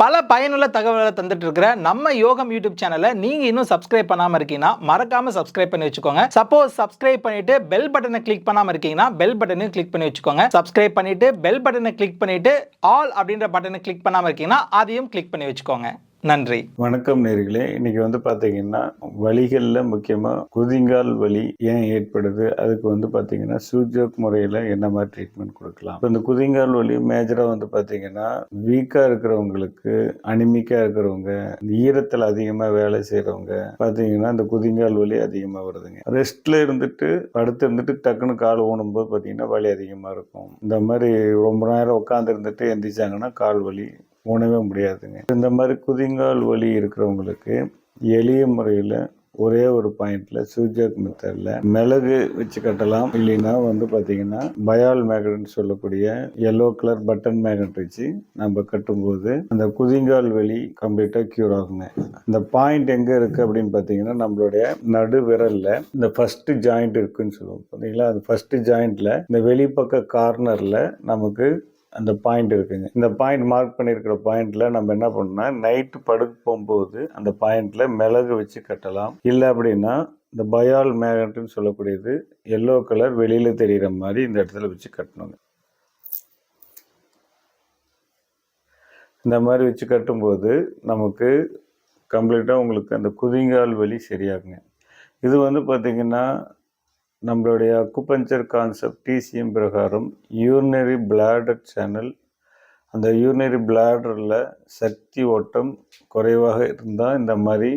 பல பயனுள்ள தகவல்களை தந்துட்டு இருக்கிற நம்ம யோகம் யூடியூப் சேனலை நீங்க இன்னும் சப்ஸ்கிரைப் பண்ணாம இருக்கீங்கன்னா மறக்காம சப்ஸ்கிரைப் பண்ணி வச்சுக்கோங்க. சப்போஸ் சப்ஸ்கிரைப் பண்ணிட்டு பெல் பட்டனை கிளிக் பண்ணாம இருக்கீங்கன்னா பெல் பட்டனையும் கிளிக் பண்ணி வச்சுக்கோங்க. சப்ஸ்கிரைப் பண்ணிட்டு பெல் பட்டனை கிளிக் பண்ணிட்டு ஆல் அப்படின்ற பட்டனை கிளிக் பண்ணாம இருக்கீங்கன்னா அதையும் கிளிக் பண்ணி வச்சுக்கோங்க. நன்றி. வணக்கம் நேர்களே. இன்னைக்கு வந்து பார்த்தீங்கன்னா வலிகளில் முக்கியமாக குதிங்கால் வலி ஏன் ஏற்படுது? அதுக்கு வந்து பார்த்தீங்கன்னா சூஜோக் முறையில் என்ன மாதிரி ட்ரீட்மெண்ட் கொடுக்கலாம்? இப்போ இந்த குதிங்கால் வலி மேஜராக வந்து பார்த்தீங்கன்னா வீக்காக இருக்கிறவங்களுக்கு அனிமிக்காக இருக்கிறவங்க இந்த ஈரத்தில் அதிகமாக வேலை செய்கிறவங்க பார்த்தீங்கன்னா இந்த குதிங்கால் வலி அதிகமாக வருதுங்க. ரெஸ்ட்டில் இருந்துட்டு படுத்து இருந்துட்டு டக்குன்னு கால் ஊனும்போது பார்த்தீங்கன்னா வலி அதிகமாக இருக்கும். இந்த மாதிரி ரொம்ப நேரம் உட்காந்து இருந்துட்டு எந்திரிச்சாங்கன்னா கால் வலி உணவே முடியாதுங்க. இந்த மாதிரி குதிங்கால் வலி இருக்கிறவங்களுக்கு எளிய முறையில் ஒரே ஒரு பாயிண்ட்ல சூஜாக் மெத்தடில் மிளகு வச்சு கட்டலாம். இல்லைன்னா வந்து பார்த்தீங்கன்னா பயால் மேக்னட்னு சொல்லக்கூடிய எல்லோ கலர் பட்டன் மேக்னெட் வச்சு நம்ம கட்டும்போது அந்த குதிங்கால் வலி கம்ப்ளீட்டாக க்யூர் ஆகுங்க. இந்த பாயிண்ட் எங்கே இருக்குது அப்படின்னு பார்த்தீங்கன்னா நம்மளுடைய நடு விரலில் இந்த ஃபர்ஸ்ட் ஜாயிண்ட் இருக்குன்னு சொல்லுவோம். பார்த்தீங்களா அந்த ஃபர்ஸ்ட் ஜாயிண்ட்ல இந்த வெளிப்பக்க கார்னரில் நமக்கு அந்த பாயிண்ட் இருக்குங்க. இந்த பாயிண்ட் மார்க் பண்ணியிருக்கிற பாயிண்டில் நம்ம என்ன பண்ணோம்னா நைட்டு படுக்க போகும்போது அந்த பாயிண்டில் மிளகு வச்சு கட்டலாம். இல்லை அப்படின்னா இந்த பயால் மேகட்னு சொல்லக்கூடியது எல்லோ கலர் வெளியில் தெரிகிற மாதிரி இந்த இடத்துல வச்சு கட்டணுங்க. இந்த மாதிரி வச்சு கட்டும்போது நமக்கு கம்ப்ளீட்டாக உங்களுக்கு அந்த குதிங்கால் வலி சரியாகுங்க. இது வந்து பார்த்திங்கன்னா நம்மளுடைய அக்குபஞ்சர் கான்செப்ட் டிசிஎம் பிரகாரம் யூரினரி பிளாடர் சேனல் அந்த யூரினரி பிளாடரில் சக்தி ஓட்டம் குறைவாக இருந்தால் இந்த மாதிரி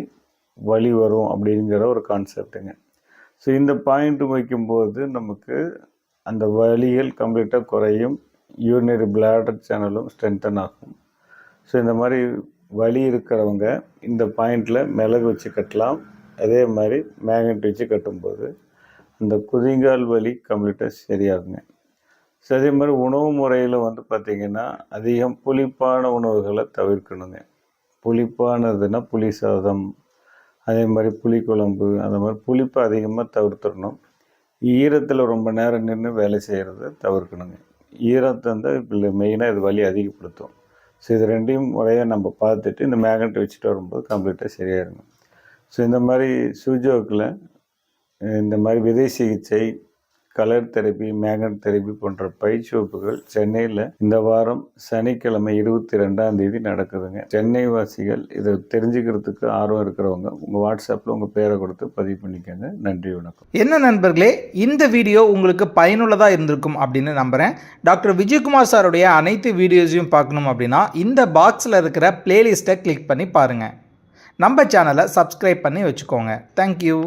வழி வரும் அப்படிங்கிற ஒரு கான்செப்ட்டுங்க ஸோ இந்த பாயிண்ட் வைக்கும்போது நமக்கு அந்த வழிகள் கம்ப்ளீட்டாக குறையும் யூரினரி பிளாடர் சேனலும் ஸ்ட்ரென்தன் ஆகும். ஸோ இந்த மாதிரி வலி இருக்கிறவங்க இந்த பாயிண்டில் மிளகு வச்சு கட்டலாம் அதே மாதிரி மேக்னெட் வச்சு கட்டும்போது அந்த குதிங்கால் வலி கம்ப்ளீட்டாக சரியாகுங்க. ஸோ அதே மாதிரி உணவு முறையில் வந்து பார்த்திங்கன்னா அதிகம் புளிப்பான உணவுகளை தவிர்க்கணுங்க. புளிப்பானதுன்னா புளி சாதம் அதே மாதிரி புளிக்குழம்பு அந்த மாதிரி புளிப்பை அதிகமாக தவிர்த்துடணும். ஈரத்தில் ரொம்ப நேரம் நின்று வேலை செய்கிறத தவிர்க்கணுங்க. ஈரத்தை வந்து இப்போ மெயினாக இது வலி அதிகப்படுத்தும். ஸோ இது ரெண்டையும் முறையாக நம்ம பார்த்துட்டு இந்த மேக்னெட் வச்சுட்டு வரும்போது கம்ப்ளீட்டாக சரியாயிருங்க ஸோ இந்த மாதிரி சூஜோக்கில் இந்த மாதிரி விதை சிகிச்சை கலர் தெரப்பி மேக்னட் தெரப்பி போன்ற பயிற்சி வகுப்புகள் சென்னையில் இந்த வாரம் சனிக்கிழமை இருபத்தி ரெண்டாம் தேதி நடக்குதுங்க. சென்னை வாசிகள் இதை தெரிஞ்சுக்கிறதுக்கு ஆர்வம் இருக்கிறவங்க உங்கள் வாட்ஸ்அப்பில் உங்கள் பேரை கொடுத்து பதிவு பண்ணிக்கோங்க. நன்றி வணக்கம். என்ன நண்பர்களே இந்த வீடியோ உங்களுக்கு பயனுள்ளதாக இருந்திருக்கும் அப்படின்னு நம்புகிறேன் டாக்டர் விஜயகுமார் சாருடைய அனைத்து வீடியோஸையும் பார்க்கணும் அப்படின்னா இந்த பாக்ஸில் இருக்கிற பிளேலிஸ்ட்டை கிளிக் பண்ணி பாருங்கள் நம்ம சேனலை சப்ஸ்கிரைப் பண்ணி வச்சுக்கோங்க. தேங்க்யூ